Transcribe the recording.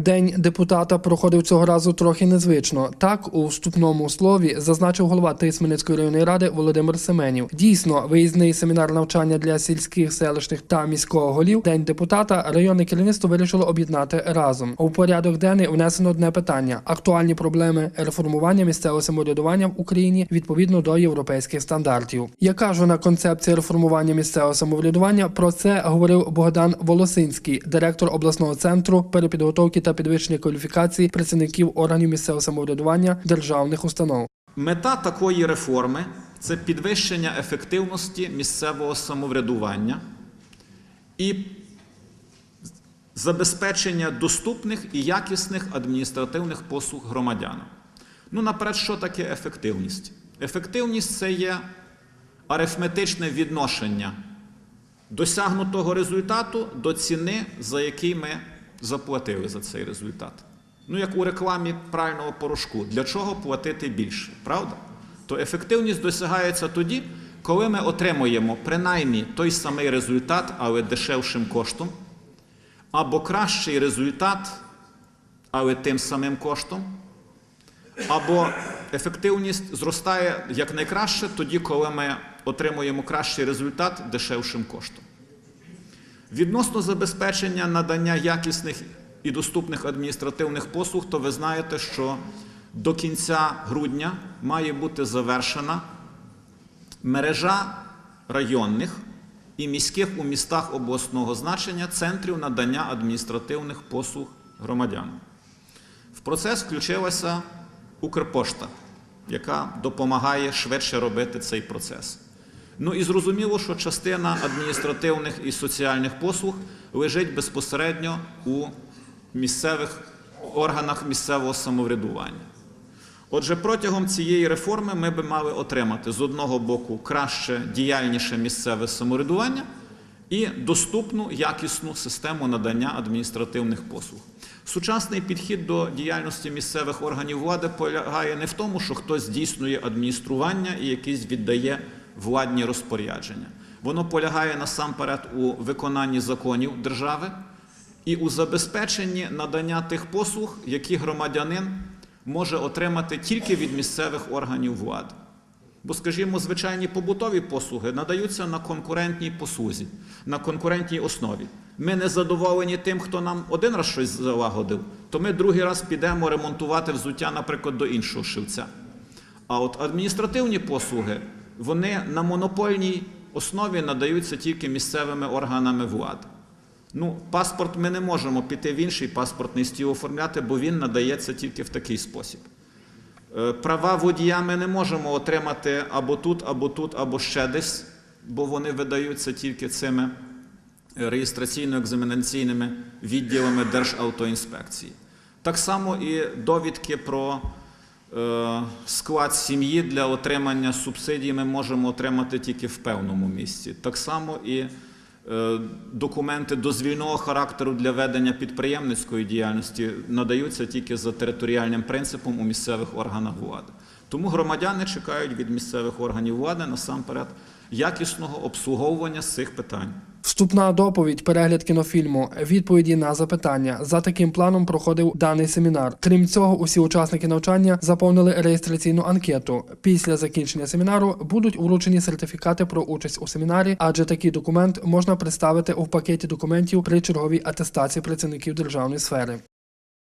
День депутата проходив цього разу трохи незвично. Так, у вступному слові зазначив голова Тисменницької районної ради Володимир Семенів. Дійсно, виїзний семінар навчання для сільських, селищних та міського голів. День депутата районне керівництво вирішило об'єднати разом. У порядок денний внесено одне питання: актуальні проблеми реформування місцевого самоврядування в Україні відповідно до європейських стандартів. Яка ж вона концепція реформування місцевого самоврядування? Про це говорив Богдан Волосинський, директор обласного центру перепідготовки та підвищення кваліфікації працівників органів місцевого самоврядування державних установ. Мета такої реформи це підвищення ефективності місцевого самоврядування і забезпечення доступних і якісних адміністративних послуг громадянам. Ну, наперед, що таке ефективність? Ефективність це є арифметичне відношення досягнутого результату до ціни, за який ми заплатили за цей результат. Ну, як у рекламі прального порошку. Для чого платити більше? Правда? То ефективність досягається тоді, коли ми отримуємо принаймні той самий результат, але дешевшим коштом, або кращий результат, але тим самим коштом, або ефективність зростає якнайкраще тоді, коли ми отримуємо кращий результат дешевшим коштом. Відносно забезпечення надання якісних і доступних адміністративних послуг, то ви знаєте, що до кінця грудня має бути завершена мережа районних і міських у містах обласного значення центрів надання адміністративних послуг громадянам. В процес включилася Укрпошта, яка допомагає швидше робити цей процес. Ну і зрозуміло, що частина адміністративних і соціальних послуг лежить безпосередньо у місцевих органах місцевого самоврядування. Отже, протягом цієї реформи ми би мали отримати з одного боку краще, діяльніше місцеве самоврядування і доступну якісну систему надання адміністративних послуг. Сучасний підхід до діяльності місцевих органів влади полягає не в тому, що хтось здійснює адміністрування і якийсь віддає владні розпорядження. Воно полягає насамперед у виконанні законів держави і у забезпеченні надання тих послуг, які громадянин може отримати тільки від місцевих органів влади. Бо, скажімо, звичайні побутові послуги надаються на конкурентній послузі, на конкурентній основі. Ми не задоволені тим, хто нам один раз щось залагодив, то ми другий раз підемо ремонтувати взуття, наприклад, до іншого шивця. А от адміністративні послуги, вони на монопольній основі надаються тільки місцевими органами влади. Ну, паспорт ми не можемо піти в інший паспортний стіл оформляти, бо він надається тільки в такий спосіб. Е, Права водія ми не можемо отримати або тут, або тут, або ще десь, бо вони видаються тільки цими реєстраційно-екзаменаційними відділами Державтоінспекції. Так само і довідки про е, склад сім'ї для отримання субсидій ми можемо отримати тільки в певному місці. Так само і е, документи дозвільного характеру для ведення підприємницької діяльності надаються тільки за територіальним принципом у місцевих органах влади. Тому громадяни чекають від місцевих органів влади насамперед якісного обслуговування цих питань. Вступна доповідь, перегляд кінофільму, відповіді на запитання. За таким планом проходив даний семінар. Крім цього, усі учасники навчання заповнили реєстраційну анкету. Після закінчення семінару будуть вручені сертифікати про участь у семінарі, адже такий документ можна представити у пакеті документів при черговій атестації працівників державної сфери.